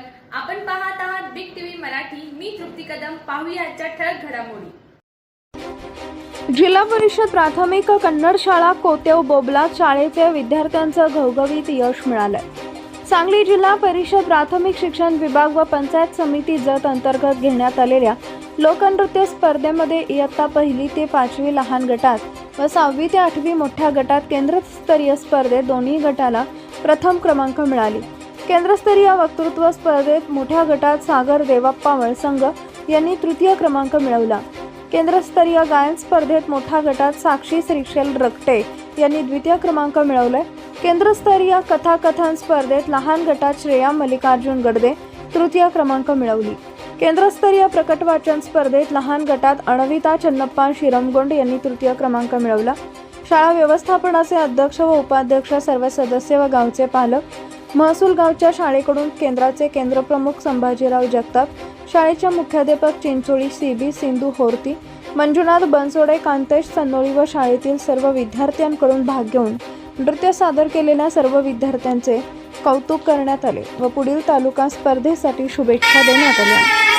स्वागत आपण पाहत आहात बिग टीव्ही मराठी. मी तृप्ती कदम. पाहूया आजच्या ठळक घडामोडी. जिल्हा परिषद प्राथमिक कन्नड शाळा कोतेव बोबला शाळेच्या विद्यार्थ्यांचं घवघवीत यश मिळालंय. सांगली जिल्हा परिषद प्राथमिक शिक्षण विभाग व पंचायत समिती जत अंतर्गत घेण्यात आलेल्या लोकनृत्य स्पर्धेमध्ये इयत्ता पहिली ते पाचवी लहान गटात व सहावी ते आठवी मोठ्या गटात केंद्रस्तरीय स्पर्धेत दोन्ही गटाला प्रथम क्रमांक मिळाली. केंद्रस्तरीय वक्तृत्व स्पर्धेत मोठ्या गटात सागर देवाप्पा वळसंग यांनी तृतीय क्रमांक मिळवला. केंद्रस्तरीय गायन स्पर्धेत मोठ्या गटात साक्षी श्रीशैल रकटे यांनी द्वितीय क्रमांक मिळवलाय केंद्रस्तरीय कथाकथन स्पर्धेत लहान गटात श्रेया मल्लिकार्जुन गडदे तृतीय क्रमांक मिळवली. केंद्रस्तरीय प्रकट वाचन स्पर्धेत लहान गटात अणविता चन्नप्पा शिरमगोंड यांनी तृतीय क्रमांक मिळवला. शाळा व्यवस्थापनाचे अध्यक्ष व उपाध्यक्ष सर्व सदस्य व गावचे पालक महसूल गावच्या शाळेकडून केंद्राचे केंद्रप्रमुख संभाजीराव जगताप शाळेच्या मुख्याध्यापक चिंचोळी सी बी सिंधू होरती मंजुनाथ बनसोडे कांतेश सन्नोळी व शाळेतील सर्व विद्यार्थ्यांकडून भाग घेऊन नृत्य सादर केलेल्या सर्व विद्यार्थ्यांचे कौतुक करण्यात आले व पुढील तालुका स्पर्धेसाठी शुभेच्छा देण्यात आल्या.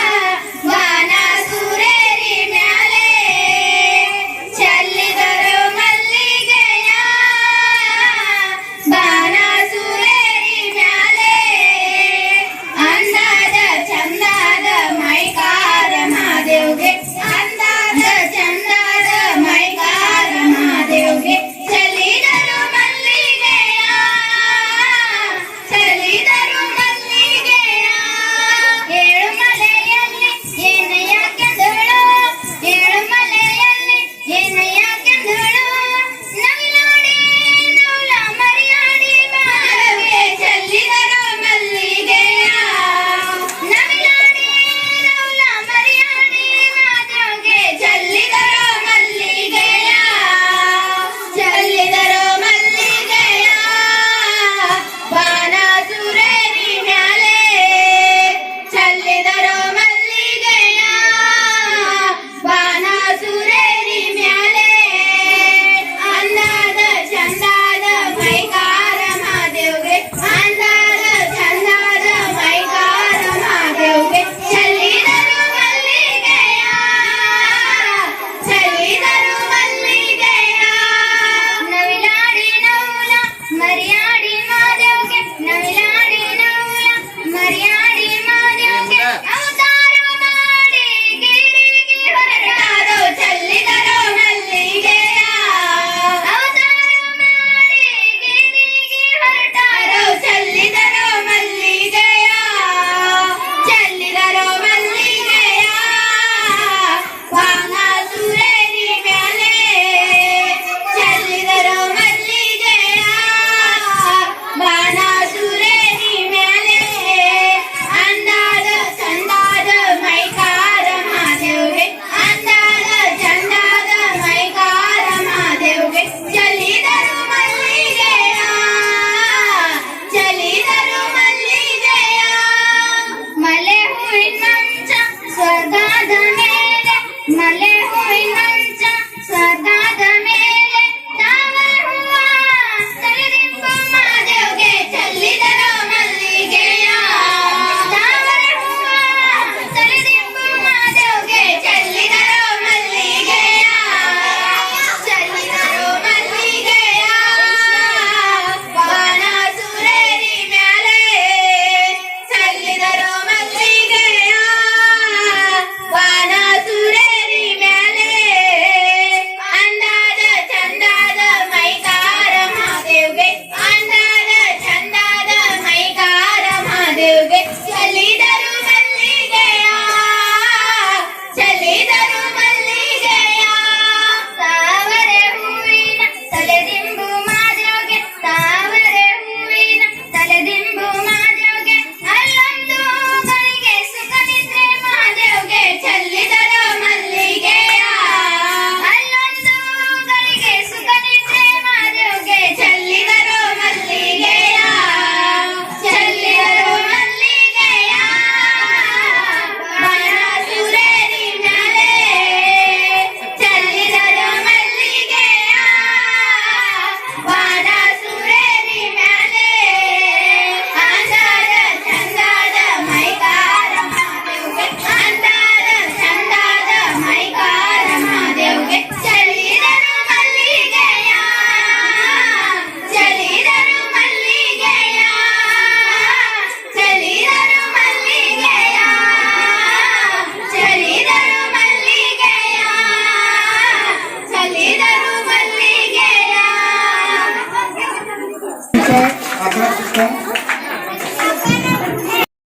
Malay, Malay, Malay, Malay, Malay, Malay, Malay, Malay, Malay, Malay, Malay, Malay,